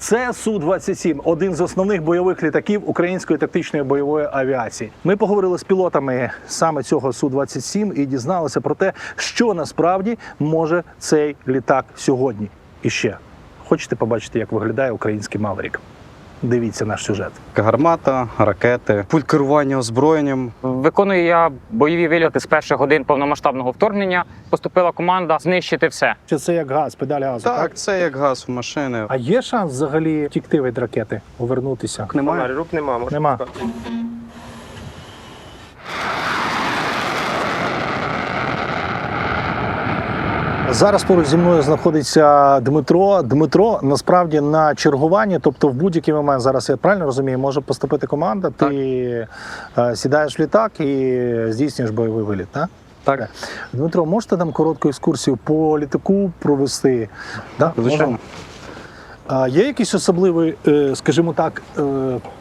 Це Су-27, один з основних бойових літаків української тактичної бойової авіації. Ми поговорили з пілотами саме цього Су-27 і дізналися про те, що насправді може цей літак сьогодні. І ще хочете побачити, як виглядає український Маверік? Дивіться наш сюжет. Гармата, ракети, пульт керування озброєнням. Виконую я бойові вильоти з перших годин повномасштабного вторгнення. Поступила команда знищити все. Чи це як газ, педаль газу? Так, це як газ в машини. А є шанс взагалі втікти від ракети, повернутися? Немає. Рук нема, може. Нема. Зараз поруч зі мною знаходиться Дмитро. Дмитро насправді на чергуванні, тобто в будь-який момент зараз я правильно розумію, може поступити команда. Ти е, сідаєш в літак і здійснюєш бойовий виліт. Так? Так, Дмитро, можете нам коротку екскурсію по літаку провести? Да? звичайно. А є якийсь особливий, е, скажімо так, е,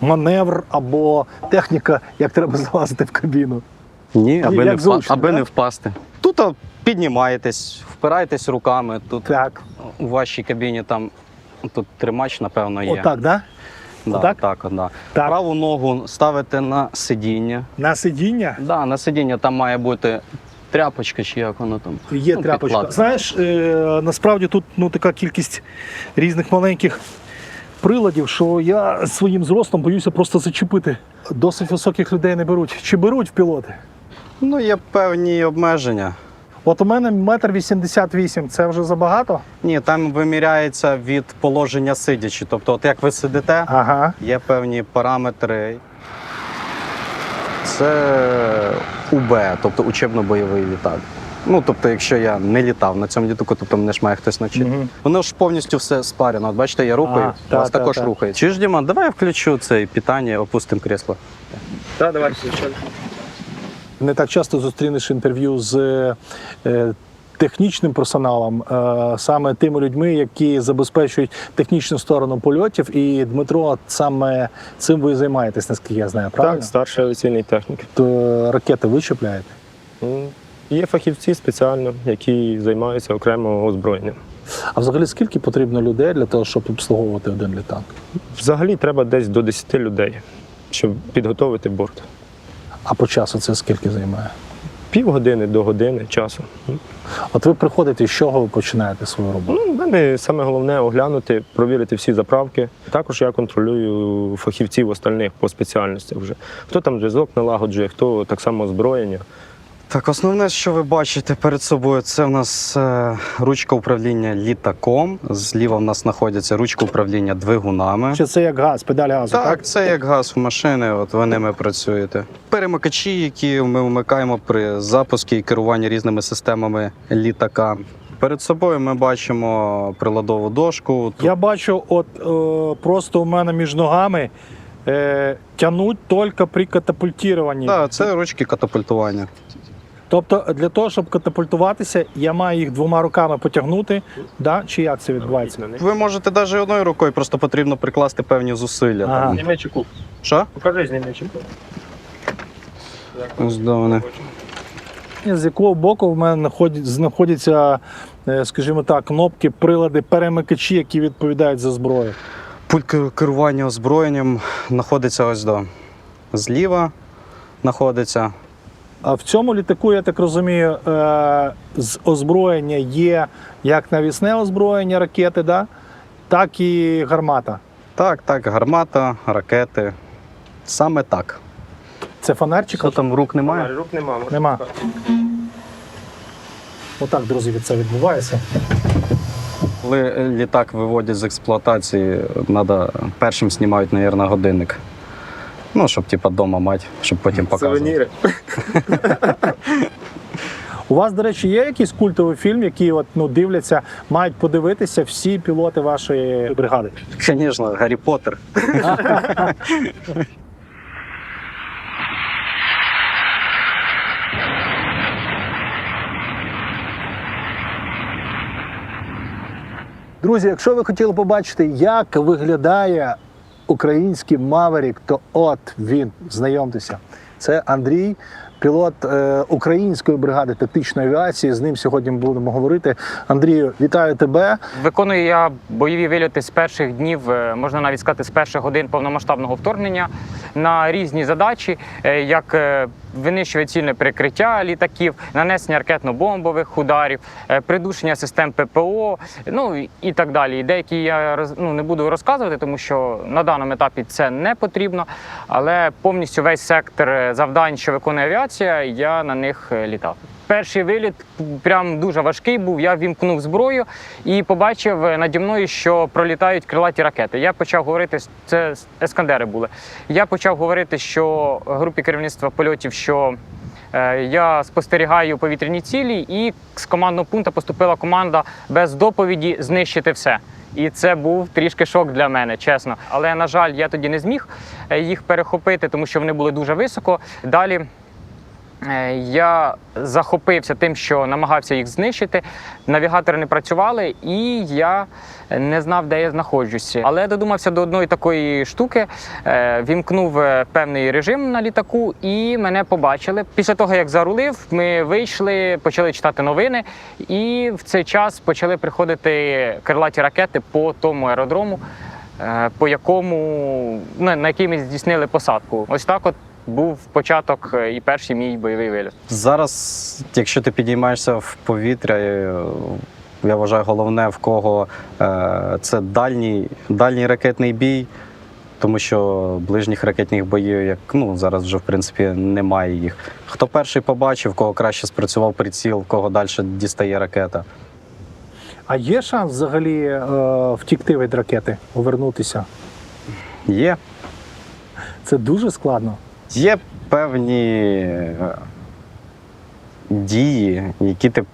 маневр або техніка, як треба залазити в кабіну? Ні, аби, як не, зручно, аби не впасти. Тут піднімаєтесь, впираєтесь руками. Тут Так, у вашій кабіні там тут тримач, напевно, є. отак, да? Да, отак? так, да. Так. Праву ногу ставите на сидіння. На сидіння Да, на сидіння там має бути тряпочка, чи як воно там. є Ну, тряпочка. підкладка. Знаєш, е, насправді тут ну, така кількість різних маленьких приладів, що я своїм зростом боюся просто зачепити. Досить високих людей не беруть. Чи беруть в пілоти? Ну, є певні обмеження. От у мене метр вісімдесят вісім. Це вже забагато? Ні, там виміряється від положення сидячи. Тобто, от як ви сидите, Ага. є певні параметри. Це УБ, тобто учебно-бойовий літак. Ну, тобто, якщо я не літав на цьому літаку, тобто мене ж має хтось навчити. Мгм. Воно ж повністю все спарено. От бачите, я рухаю, А, у та, вас та, також та. рухається. Чи ж Діма, давай я включу це питання, опустимо кресло. Так, давай, звичайно. Не так часто зустрінеш інтерв'ю з е, технічним персоналом, е, саме тими людьми, які забезпечують технічну сторону польотів. І Дмитро, саме цим ви займаєтесь, наскільки я знаю, правильно? Так, старший авіаційний технік. То ракети ви чіпляєте? Є фахівці спеціально, які займаються окремо озброєнням. А взагалі скільки потрібно людей для того, щоб обслуговувати один літак? Взагалі треба десь до 10 людей, щоб підготовити борт. А по часу це скільки займає? Півгодини до години часу. От ви приходите, з чого ви починаєте свою роботу? Ну, в мене саме головне оглянути, провірити всі заправки. Також я контролюю фахівців остальних по спеціальностях вже. Хто там зв'язок налагоджує, хто так само озброєння. Так, основне, що ви бачите перед собою, це в нас е, ручка управління літаком. Зліва в нас знаходиться ручка управління двигунами. Чи це як газ, педаль газу? Так, це як газ в машини, от ви ними працюєте. Перемикачі, які ми вмикаємо при запуску і керуванні різними системами літака. Перед собою ми бачимо приладову дошку. Я бачу, от е, просто у мене між ногами е, тянуть тільки при катапультуванні. да, це ручки катапультування. Тобто для того, щоб катапультуватися, я маю їх двома руками потягнути. Да? Чи як це відбувається? Ви можете навіть одною рукою, просто потрібно прикласти певні зусилля. Ага. Зніми чеку. Що? Покажи зніми чеку. Ось вони. З якого боку в мене знаходяться, е, скажімо так, кнопки, прилади, перемикачі, які відповідають за зброю. Пульт керування озброєнням знаходиться ось до. Зліва знаходиться. А в цьому літаку, я так розумію, е, з озброєння є як навісне озброєння ракети, да? так і гармата. Так, так, гармата, ракети. Саме так. Це фонарчик? Що там рук немає? Рук нема. може. Нема. Отак, друзі, від це відбувається. Коли е, літак виводять з експлуатації, треба першим знімають, мабуть, годинник. Ну, щоб типа дома мати, щоб потім показувати. Сувеніри. У вас, до речі, є якийсь культовий фільм, який от, ну, дивляться, мають подивитися всі пілоти вашої бригади. Звісно, Гаррі Поттер. Друзі, якщо ви хотіли побачити, як виглядає український Маверік, то от він, знайомтеся. Це Андрій, пілот е, української бригади тактичної авіації. З ним сьогодні будемо говорити. Андрію, вітаю тебе. Виконую я бойові вильоти з перших днів, е, можна навіть сказати, з перших годин повномасштабного вторгнення на різні задачі, е, як винищує цільне прикриття літаків, нанесення ракетно-бомбових ударів, е, придушення систем ППО, ну і так далі. І деякі я ну, не буду розказувати, тому що на даному етапі це не потрібно. Але повністю весь сектор е, завдань, що виконує авіація, я на них е, літав. Перший виліт прям дуже важкий був. Я вімкнув зброю і побачив е, наді мною, що пролітають крилаті ракети. Я почав говорити, це ескандери були. Я почав говорити, що групі керівництва польотів, що е, я спостерігаю повітряні цілі, і з командного пункту поступила команда без доповіді знищити все. І це був трішки шок для мене, чесно. Але на жаль, я тоді не зміг е, їх перехопити, тому що вони були дуже високо. Далі Я захопився тим, що намагався їх знищити. Навігатори не працювали, і я не знав, де я знаходжуся. Але я додумався до одної такої штуки, е, вімкнув е, певний режим на літаку, і мене побачили. Після того, як зарулив, ми вийшли, почали читати новини, і в цей час почали приходити крилаті ракети по тому аеродрому, е, по якому ну, на який ми здійснили посадку. Ось так от був початок е, і перший мій бойовий виліт. Зараз, якщо ти підіймаєшся в повітря, е, я вважаю, головне в кого е, це дальній, дальній ракетний бій, тому що ближніх ракетних боїв, як ну зараз вже в принципі немає їх. Хто перший побачив, в кого краще спрацював приціл, в кого далі дістає ракета. А є шанс взагалі е, втікти від ракети, повернутися? Є. Це дуже складно. Є певні е, дії, які ти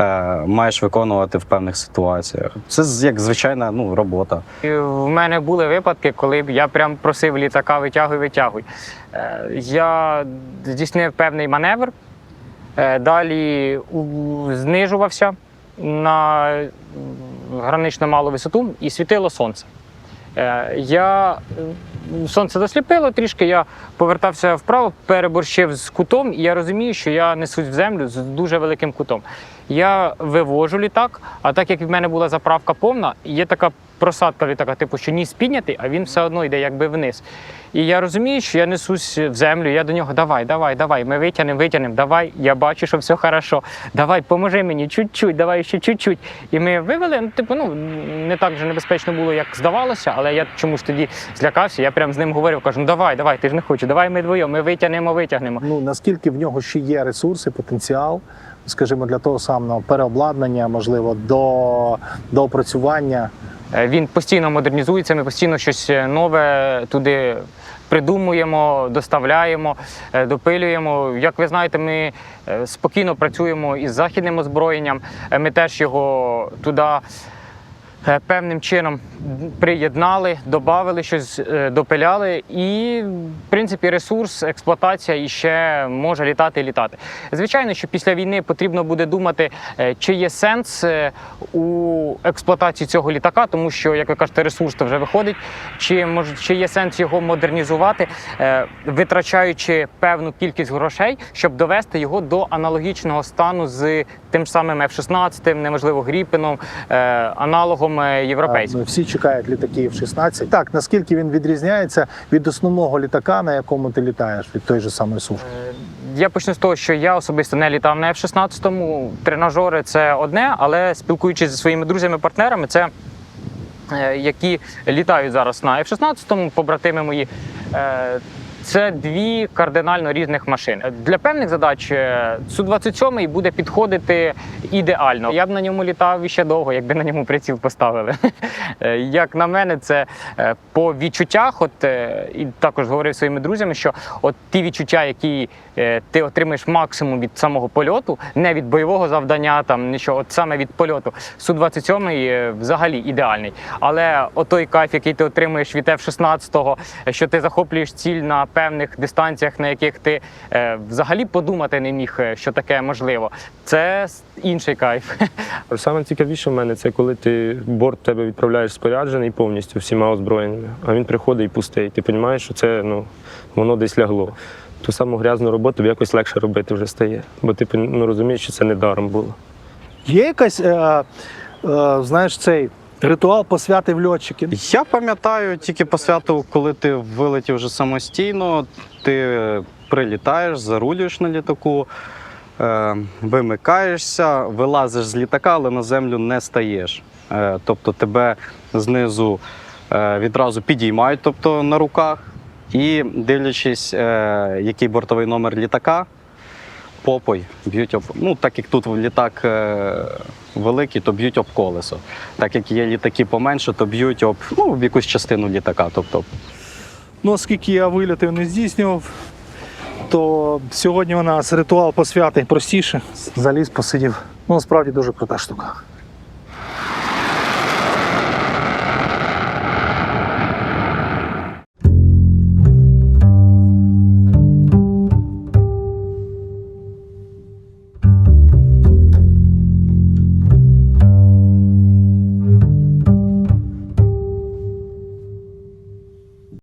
е, маєш виконувати в певних ситуаціях. Це як звичайна ну, робота. І в мене були випадки, коли я прям просив літака витягуй, витягуй. Е, Я здійснив певний маневр, далі знижувався на гранично малу висоту і світило сонце. Я сонце засліпило трішки, я повертався вправо, переборщив з кутом, і я розумію, що я несусь в землю з дуже великим кутом. Я вивожу літак, а так як в мене була заправка повна, є така просадка літака, типу, що ніс піднятий, а він все одно йде якби вниз. І я розумію, що я несусь в землю, я до нього давай, давай, давай, ми витягнемо, витягнемо, давай, я бачу, що все хорошо. Давай, поможи мені, чуть-чуть, давай ще чуть-чуть. І ми вивели, ну, типу, ну не так вже небезпечно було, як здавалося, але я чомусь тоді злякався. Я прям з ним говорив, кажу, ну давай, давай, ти ж не хочеш, давай ми двоєм, ми витягнемо, витягнемо. Ну наскільки в нього ще є ресурси, потенціал, скажімо, для того самого переобладнання, можливо, до, до опрацювання. Е, Він постійно модернізується, ми постійно щось е, нове туди придумуємо, доставляємо, е, допилюємо. Як ви знаєте, ми спокійно працюємо із західним озброєнням. Ми теж його туди. Е, Певним чином приєднали, додали щось, е, допиляли, і в принципі ресурс, експлуатація і ще може літати і літати. Звичайно, що після війни потрібно буде думати, е, чи є сенс у експлуатації цього літака, тому що, як ви кажете, ресурс то вже виходить. Чи може чи є сенс його модернізувати, витрачаючи певну кількість грошей, щоб довести його до аналогічного стану з тим самим F-16, неможливо Гріпеном, аналогом е, європейським. Ну, Всі чекають літаків 16. Так, наскільки він відрізняється від основного літака, на якому ти літаєш, від той же самої Суш? Е, Я почну з того, що я особисто не літав на F-16. Тренажери це одне, але спілкуючись зі своїми друзями-партнерами, це е, які літають зараз на F-16, побратими мої. Це дві кардинально різних машини. Для певних задач е, Су-27 буде підходити ідеально. Я б на ньому літав ще довго, якби на ньому приціл поставили. Е, Як на мене, це е, по відчуттях, от і також говорив своїми друзями, що от ті відчуття, які ти отримаєш максимум від самого польоту, не від бойового завдання, там нічого, от саме від польоту. Су-27 е, взагалі ідеальний. Але отой кайф, який ти отримуєш від F-16, що ти захоплюєш ціль на певних дистанціях, на яких ти е, взагалі подумати не міг, е, що таке можливо. Це інший кайф. Саме цікавіше в мене це коли ти борт тебе відправляєш споряджений повністю всіма озброєннями, а він приходить і пустий. Ти розумієш, що це ну, воно десь лягло. ту саму грязну роботу якось легше робити вже стає. Бо ти ну, розумієш, що це не даром було. Є якась, е, е, знаєш, цей ритуал посвяти в льотчики? Я пам'ятаю тільки по святу, коли ти вилетів вже самостійно, ти прилітаєш, зарулюєш на літаку, е, вимикаєшся, вилазиш з літака, але на землю не стаєш. Е, тобто тебе знизу е, відразу підіймають, тобто на руках, і дивлячись, е, який бортовий номер літака, попой б'ють об. Ну, так як тут літак е, великий, то б'ють об колесо. Так як є літаки поменше, то б'ють об ну, в якусь частину літака. Тобто, Ну, оскільки я вильотів не здійснював, то сьогодні у нас ритуал посвяти простіше. Заліз, посидів. Ну, насправді дуже крута штука.